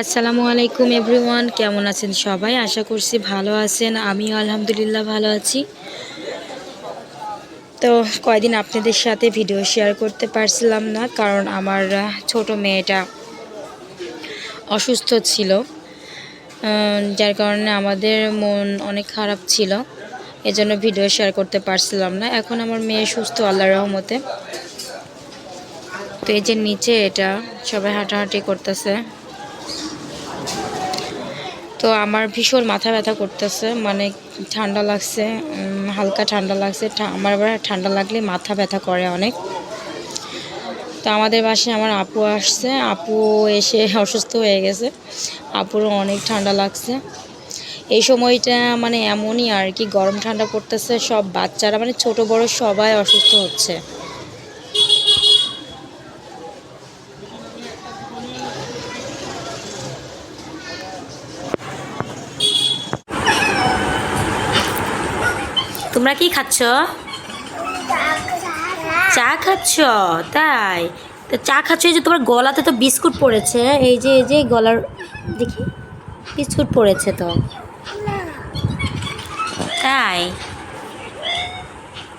আসসালামু আলাইকুম এভরিওয়ান, কেমন আছেন সবাই? আশা করছি ভালো আছেন, আমিও আলহামদুলিল্লাহ ভালো আছি। তো কয়দিন আপনাদের সাথে ভিডিও শেয়ার করতে পারছিলাম না, কারণ আমার ছোট মেয়েটা অসুস্থ ছিল। যার কারণে আমাদের মন অনেক খারাপ ছিল, এজন্য ভিডিও শেয়ার করতে পারছিলাম না। এখন আমার মেয়ে সুস্থ, আল্লাহর রহমতে। তো এই যে নিচে এটা সবাই হাঁটাহাঁটি করতেছে। তো আমার ভীষণ মাথা ব্যথা করতেছে মানে ঠান্ডা লাগছে হালকা ঠান্ডা লাগছে আমার আবার ঠান্ডা লাগলে মাথা ব্যথা করে অনেক। তো আমাদের বাসায় আমার আপু আসছে, আপু এসে অসুস্থ হয়ে গেছে, আপুরও অনেক ঠান্ডা লাগছে। এই সময়টা মানে এমনই আর কি, গরম ঠান্ডা পড়তেছে, সব বাচ্চারা মানে ছোট বড় সবাই অসুস্থ হচ্ছে। তোমরা কি খাচ্ছ? চা খাচ্ছ? তাই? তো চা খাচ্ছ, এই যে তোমার গলাতে তো বিস্কুট পড়েছে। এই যে এই যে গলার, দেখি, বিস্কুট পড়েছে তো। তাই?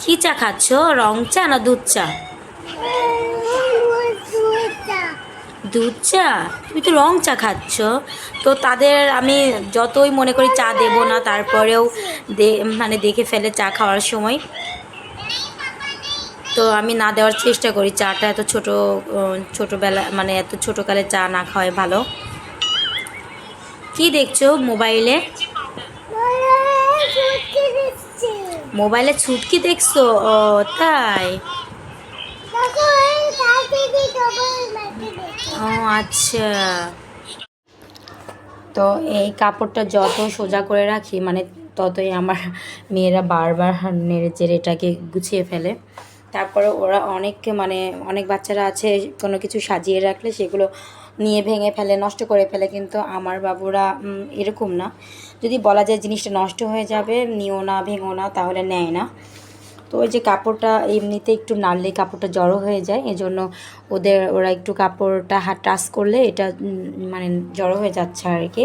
কি চা খাচ্ছ? রং চা না দুধ চা? দুধ চা? তুমি তো রং চা খাচ্ছ। তো তাদের আমি যতই মনে করি চা দেবো না, তারপরেও দে মানে দেখে ফেলে চা খাওয়ার সময়। তো আমি না দেওয়ার চেষ্টা করি, চাটা এত ছোট ছোটোবেলা মানে এত ছোটোকালে চা না খাওয়াই ভালো। কি দেখছ মোবাইলে? মোবাইলে ছুটকি দেখছ? ও, তাই। ও আচ্ছা। তো এই কাপড়টা যত সোজা করে রাখি মানে ততই আমার মেয়েরা বারবার নেড়ে চেড়ে এটাকে গুছিয়ে ফেলে। তারপরে ওরা অনেক মানে অনেক বাচ্চারা আছে, কোনো কিছু সাজিয়ে রাখলে সেগুলো নিয়ে ভেঙে ফেলে, নষ্ট করে ফেলে, কিন্তু আমার বাবুরা এরকম না। যদি বলা যায় জিনিসটা নষ্ট হয়ে যাবে, নিও না, ভেঙো না, তাহলে নেয় না। ওই যে কাপড়টা এমনিতে একটু নাড়লে কাপড়টা জড়ো হয়ে যায়, এজন্য ওদের, ওরা একটু কাপড়টা হাত টাচ করলে এটা মানে জড়ো হয়ে যাচ্ছে আর কি।